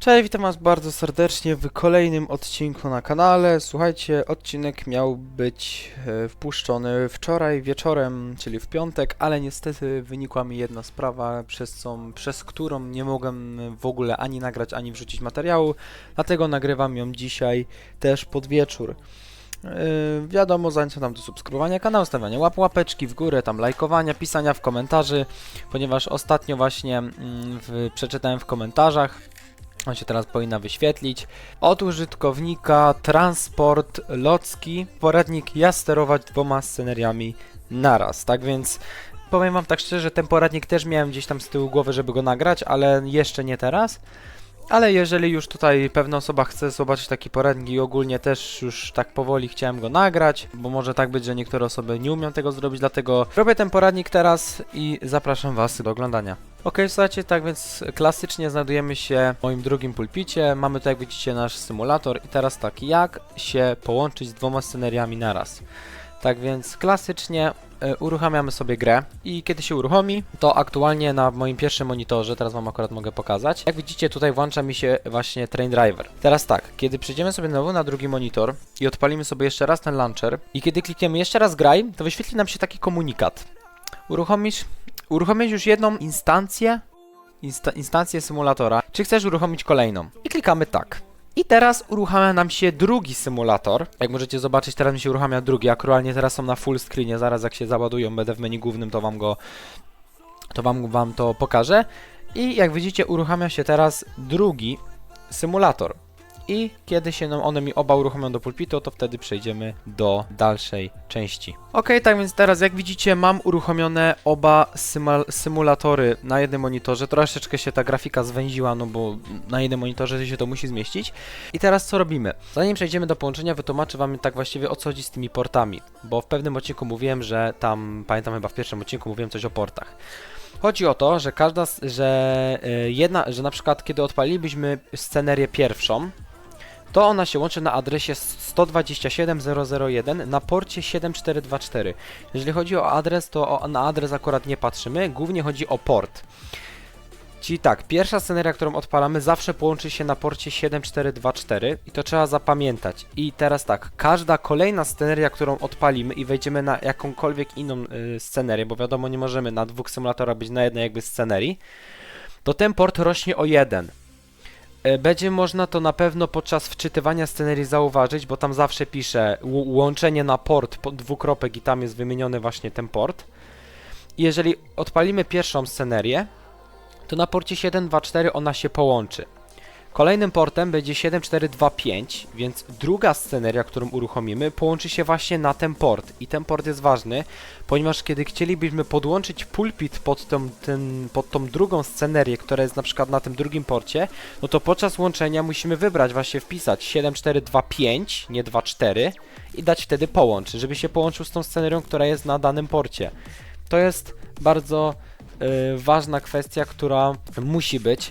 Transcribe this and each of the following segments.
Cześć, witam was bardzo serdecznie w kolejnym odcinku na kanale. Słuchajcie, odcinek miał być e, wpuszczony wczoraj wieczorem, czyli w piątek, ale niestety wynikła mi jedna sprawa, przez, co, przez którą nie mogłem w ogóle ani nagrać, ani wrzucić materiału, dlatego nagrywam ją dzisiaj też pod wieczór. Yy, wiadomo, zachęcam do subskrybowania kanału, stawiania łap, łapeczki w górę, tam lajkowania, pisania w komentarzy, ponieważ ostatnio właśnie mm, w, przeczytałem w komentarzach, on się teraz powinna wyświetlić. Od użytkownika transport locki, poradnik jak sterować dwoma sceneriami naraz. Tak więc powiem wam tak szczerze, ten poradnik też miałem gdzieś tam z tyłu głowy, żeby go nagrać, ale jeszcze nie teraz. Ale jeżeli już tutaj pewna osoba chce zobaczyć taki poradnik i ogólnie też już tak powoli chciałem go nagrać, bo może tak być, że niektóre osoby nie umią tego zrobić, dlatego robię ten poradnik teraz i zapraszam Was do oglądania. Ok, słuchajcie, tak więc klasycznie znajdujemy się w moim drugim pulpicie. Mamy tu, jak widzicie, nasz symulator i teraz tak, jak się połączyć z dwoma sceneriami naraz. Tak więc klasycznie e, uruchamiamy sobie grę i kiedy się uruchomi, to aktualnie na moim pierwszym monitorze, teraz wam akurat mogę pokazać, jak widzicie tutaj włącza mi się właśnie Train Driver. Teraz tak, kiedy przejdziemy sobie znowu na drugi monitor i odpalimy sobie jeszcze raz ten launcher i kiedy klikniemy jeszcze raz graj, to wyświetli nam się taki komunikat. Uruchomisz, uruchomisz już jedną instancję, insta, instancję symulatora, czy chcesz uruchomić kolejną? I klikamy tak. I teraz uruchamia nam się drugi symulator. Jak możecie zobaczyć, teraz mi się uruchamia drugi. Aktualnie teraz są na full screenie. Zaraz jak się załadują, będę w menu głównym, to wam go to wam, wam to pokażę. I jak widzicie, uruchamia się teraz drugi symulator. I kiedy się nam one mi oba uruchomią do pulpitu, to wtedy przejdziemy do dalszej części. Ok, tak więc teraz jak widzicie mam uruchomione oba symulatory na jednym monitorze. Troszeczkę się ta grafika zwęziła, no bo na jednym monitorze się to musi zmieścić. I teraz co robimy? Zanim przejdziemy do połączenia, wytłumaczę wam tak właściwie o co chodzi z tymi portami. Bo w pewnym odcinku mówiłem, że tam, pamiętam chyba w pierwszym odcinku mówiłem coś o portach. Chodzi o to, że każda, że y, jedna, że na przykład kiedy odpalilibyśmy scenerię pierwszą, to ona się łączy na adresie 127.001 na porcie 7424. Jeżeli chodzi o adres, to na adres akurat nie patrzymy, głównie chodzi o port. Czyli tak, pierwsza sceneria, którą odpalamy, zawsze połączy się na porcie 7424 i to trzeba zapamiętać. I teraz tak, każda kolejna sceneria, którą odpalimy i wejdziemy na jakąkolwiek inną y, scenerię, bo wiadomo, nie możemy na dwóch symulatorach być na jednej jakby scenerii, to ten port rośnie o jeden. E, Będzie można to na pewno podczas wczytywania scenerii zauważyć, bo tam zawsze pisze łączenie na port, po- dwukropek i tam jest wymieniony właśnie ten port. Jeżeli odpalimy pierwszą scenerię, to na porcie 724 ona się połączy. Kolejnym portem będzie 7425, więc druga sceneria, którą uruchomimy, połączy się właśnie na ten port. I ten port jest ważny, ponieważ kiedy chcielibyśmy podłączyć pulpit pod tą, ten, pod tą drugą scenerię, która jest na przykład na tym drugim porcie, no to podczas łączenia musimy wybrać, właśnie wpisać 7425, nie 24 i dać wtedy połącz, żeby się połączył z tą scenerią, która jest na danym porcie. To jest bardzo y, ważna kwestia, która musi być.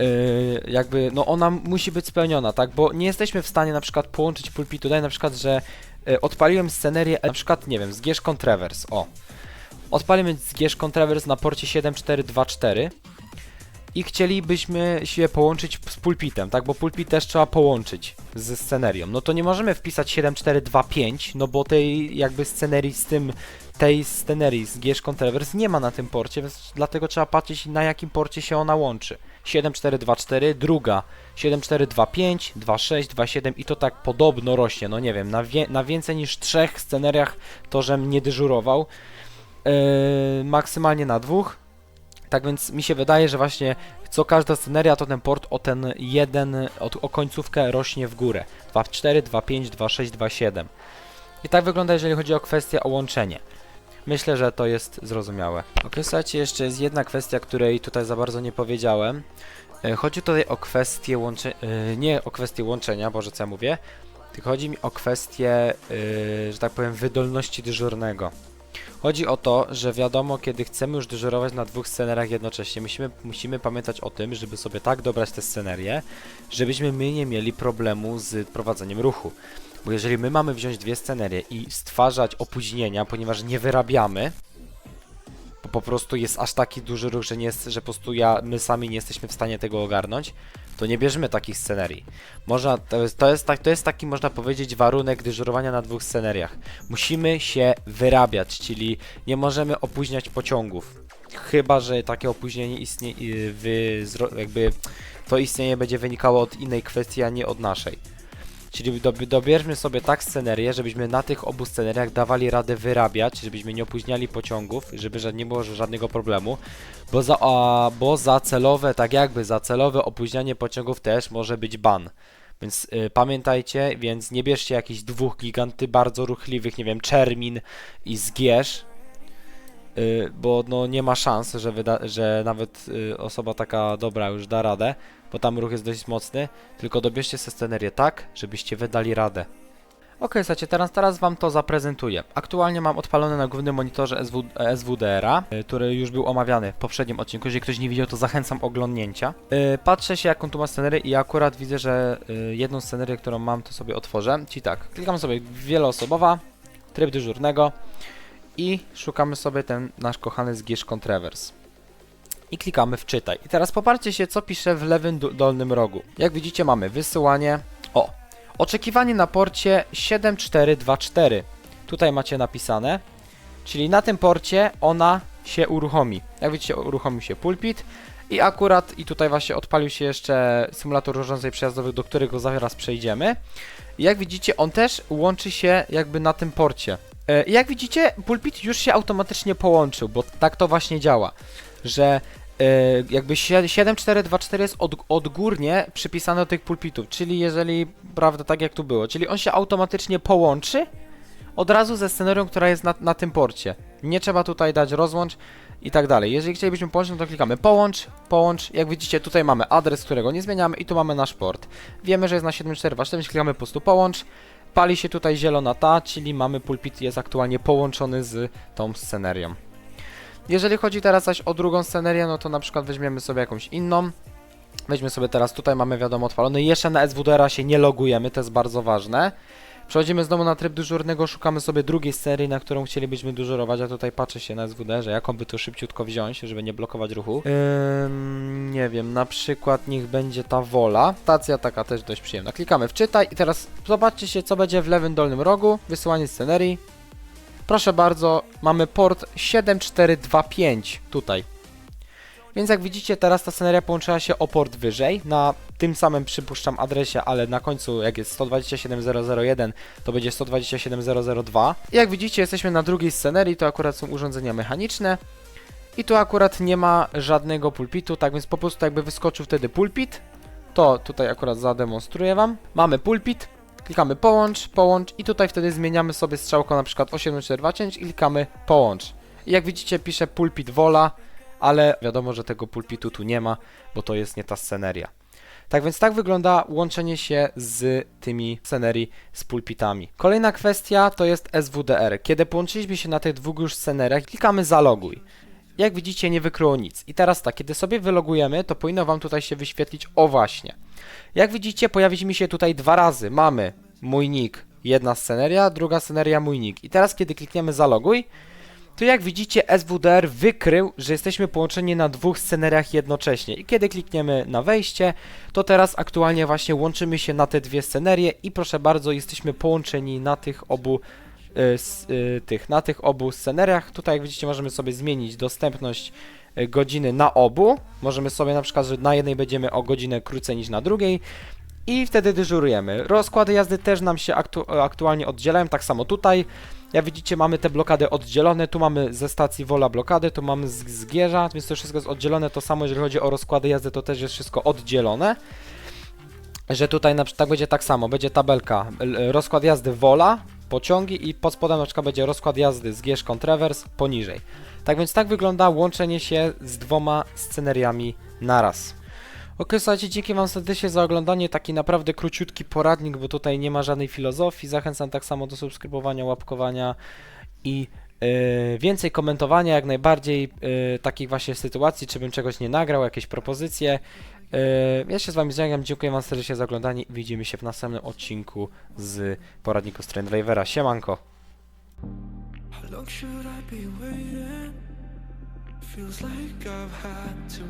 Y, jakby, no ona musi być spełniona, tak? Bo nie jesteśmy w stanie na przykład połączyć pulpitu. Daj na przykład, że y, odpaliłem scenerię, na przykład, nie wiem, z Gierzką Traverse, o. Odpalimy z Gierzką Traverse na porcie 7424 i chcielibyśmy się połączyć z pulpitem, tak? Bo pulpit też trzeba połączyć ze scenerią. No to nie możemy wpisać 7425, no bo tej jakby scenerii z tym, tej scenerii z Gierzką Traverse nie ma na tym porcie, więc dlatego trzeba patrzeć na jakim porcie się ona łączy. 7424, druga 7425, 26, 27 i to tak podobno rośnie, no nie wiem, na, wie, na więcej niż trzech sceneriach to, żem nie dyżurował, yy, maksymalnie na dwóch, tak więc mi się wydaje, że właśnie co każda sceneria, to ten port o ten jeden, o, o końcówkę rośnie w górę. 2.4, 2.5, 2.6, 2.7. I tak wygląda, jeżeli chodzi o kwestię o łączenie. Myślę, że to jest zrozumiałe. Ok, słuchajcie, jeszcze jest jedna kwestia, której tutaj za bardzo nie powiedziałem. E, Chodzi tutaj o kwestię łączenia, nie o kwestię łączenia, Boże co ja mówię, tylko chodzi mi o kwestię, e, że tak powiem, wydolności dyżurnego. Chodzi o to, że wiadomo, kiedy chcemy już dyżurować na dwóch sceneriach jednocześnie, musimy, musimy pamiętać o tym, żeby sobie tak dobrać te scenerie, żebyśmy my nie mieli problemu z prowadzeniem ruchu. Bo jeżeli my mamy wziąć dwie scenerie i stwarzać opóźnienia, ponieważ nie wyrabiamy, bo po prostu jest aż taki duży ruch, że, nie że po prostu ja, my sami nie jesteśmy w stanie tego ogarnąć, to nie bierzemy takich scenerii. Można, to, jest, to, jest, tak, to jest taki, można powiedzieć, warunek dyżurowania na dwóch sceneriach. Musimy się wyrabiać, czyli nie możemy opóźniać pociągów. Chyba, że takie opóźnienie istnieje, zro- jakby to istnienie będzie wynikało od innej kwestii, a nie od naszej. Czyli dob- dobierzmy sobie tak scenerię, żebyśmy na tych obu sceneriach dawali radę wyrabiać, żebyśmy nie opóźniali pociągów, żeby nie było żadnego problemu, bo za, a, bo za celowe, tak jakby za celowe opóźnianie pociągów też może być ban. Więc y, pamiętajcie, więc nie bierzcie jakichś dwóch giganty bardzo ruchliwych, nie wiem, Czermin i Zgierz, y, bo no nie ma szans, że, że nawet y, osoba taka dobra już da radę, bo tam ruch jest dość mocny, tylko dobierzcie sobie scenerię tak, żebyście wydali radę. Ok, słuchajcie, teraz, teraz wam to zaprezentuję. Aktualnie mam odpalone na głównym monitorze SW, SWDR-a, y, który już był omawiany w poprzednim odcinku. Jeżeli ktoś nie widział, to zachęcam oglądnięcia. Y, patrzę się, jaką tu ma scenerię i akurat widzę, że y, jedną scenerię, którą mam, to sobie otworzę. Czyli tak, klikam sobie wieloosobowa, tryb dyżurnego i szukamy sobie ten nasz kochany Zgierz Contrevers i klikamy w czytaj. I teraz popatrzcie się, co pisze w lewym do- dolnym rogu. Jak widzicie, mamy wysyłanie. O! Oczekiwanie na porcie 7424. Tutaj macie napisane. Czyli na tym porcie ona się uruchomi. Jak widzicie, uruchomił się pulpit. I akurat, i tutaj właśnie odpalił się jeszcze symulator urządzeń przejazdowych, do którego zaraz przejdziemy. I jak widzicie, on też łączy się jakby na tym porcie. E, I jak widzicie, pulpit już się automatycznie połączył, bo tak to właśnie działa że e, jakby sie- 7424 jest od, odgórnie przypisane do tych pulpitów, czyli jeżeli, prawda, tak jak tu było, czyli on się automatycznie połączy od razu ze scenerią, która jest na, na tym porcie. Nie trzeba tutaj dać rozłącz i tak dalej. Jeżeli chcielibyśmy połączyć, no to klikamy połącz, połącz. Jak widzicie, tutaj mamy adres, którego nie zmieniamy i tu mamy nasz port. Wiemy, że jest na 7424, więc klikamy po prostu połącz. Pali się tutaj zielona ta, czyli mamy pulpit jest aktualnie połączony z tą scenerią. Jeżeli chodzi teraz zaś o drugą scenerię, no to na przykład weźmiemy sobie jakąś inną. Weźmy sobie teraz, tutaj mamy wiadomo odpalony. Jeszcze na SWDR-a się nie logujemy, to jest bardzo ważne. Przechodzimy znowu na tryb dyżurnego, szukamy sobie drugiej serii, na którą chcielibyśmy dyżurować, a tutaj patrzę się na SWD-że, jaką by to szybciutko wziąć, żeby nie blokować ruchu. Nie wiem, na przykład niech będzie ta wola. Stacja taka też dość przyjemna. Klikamy w czytaj i teraz zobaczcie się, co będzie w lewym dolnym rogu. Wysyłanie scenerii. Proszę bardzo, mamy port 7425 tutaj. Więc jak widzicie, teraz ta sceneria połączyła się o port wyżej, na tym samym przypuszczam adresie, ale na końcu jak jest 127001, to będzie 127002. I jak widzicie, jesteśmy na drugiej scenerii, to akurat są urządzenia mechaniczne. I tu akurat nie ma żadnego pulpitu, tak więc po prostu jakby wyskoczył wtedy pulpit, to tutaj akurat zademonstruję wam. Mamy pulpit, klikamy połącz, połącz i tutaj wtedy zmieniamy sobie strzałką na przykład 8425 i klikamy połącz. I jak widzicie pisze pulpit wola, ale wiadomo, że tego pulpitu tu nie ma, bo to jest nie ta sceneria. Tak więc tak wygląda łączenie się z tymi scenerii z pulpitami. Kolejna kwestia to jest SWDR. Kiedy połączyliśmy się na tych dwóch już sceneriach, klikamy zaloguj. Jak widzicie nie wykryło nic. I teraz tak, kiedy sobie wylogujemy, to powinno Wam tutaj się wyświetlić o właśnie. Jak widzicie, pojawi mi się tutaj dwa razy. Mamy mój nick, jedna sceneria, druga sceneria mój nick. I teraz, kiedy klikniemy zaloguj, to jak widzicie, SWDR wykrył, że jesteśmy połączeni na dwóch sceneriach jednocześnie. I kiedy klikniemy na wejście, to teraz aktualnie właśnie łączymy się na te dwie scenerie i proszę bardzo, jesteśmy połączeni na tych obu y, y, tych, na tych obu sceneriach. Tutaj jak widzicie, możemy sobie zmienić dostępność y, godziny na obu. Możemy sobie na przykład, że na jednej będziemy o godzinę krócej niż na drugiej. I wtedy dyżurujemy. Rozkłady jazdy też nam się aktu aktualnie oddzielają, tak samo tutaj. Jak widzicie, mamy te blokady oddzielone. Tu mamy ze stacji Wola blokady, tu mamy z Zgierza, więc to wszystko jest oddzielone. To samo, jeżeli chodzi o rozkłady jazdy, to też jest wszystko oddzielone. Że tutaj na przykład tak będzie tak samo, będzie tabelka rozkład jazdy Wola, pociągi i pod spodem na przykład będzie rozkład jazdy Zgierz Contrevers poniżej. Tak więc tak wygląda łączenie się z dwoma sceneriami naraz. Ok, słuchajcie, dzięki Wam serdecznie za oglądanie. Taki naprawdę króciutki poradnik, bo tutaj nie ma żadnej filozofii. Zachęcam tak samo do subskrybowania, łapkowania i e, więcej komentowania, jak najbardziej e, takich właśnie sytuacji, czy bym czegoś nie nagrał, jakieś propozycje. E, ja się z Wami żegnam, dziękuję Wam serdecznie za oglądanie i widzimy się w następnym odcinku z poradniku Strain Drivera. Siemanko! How long should I be waiting? Feels like I've had too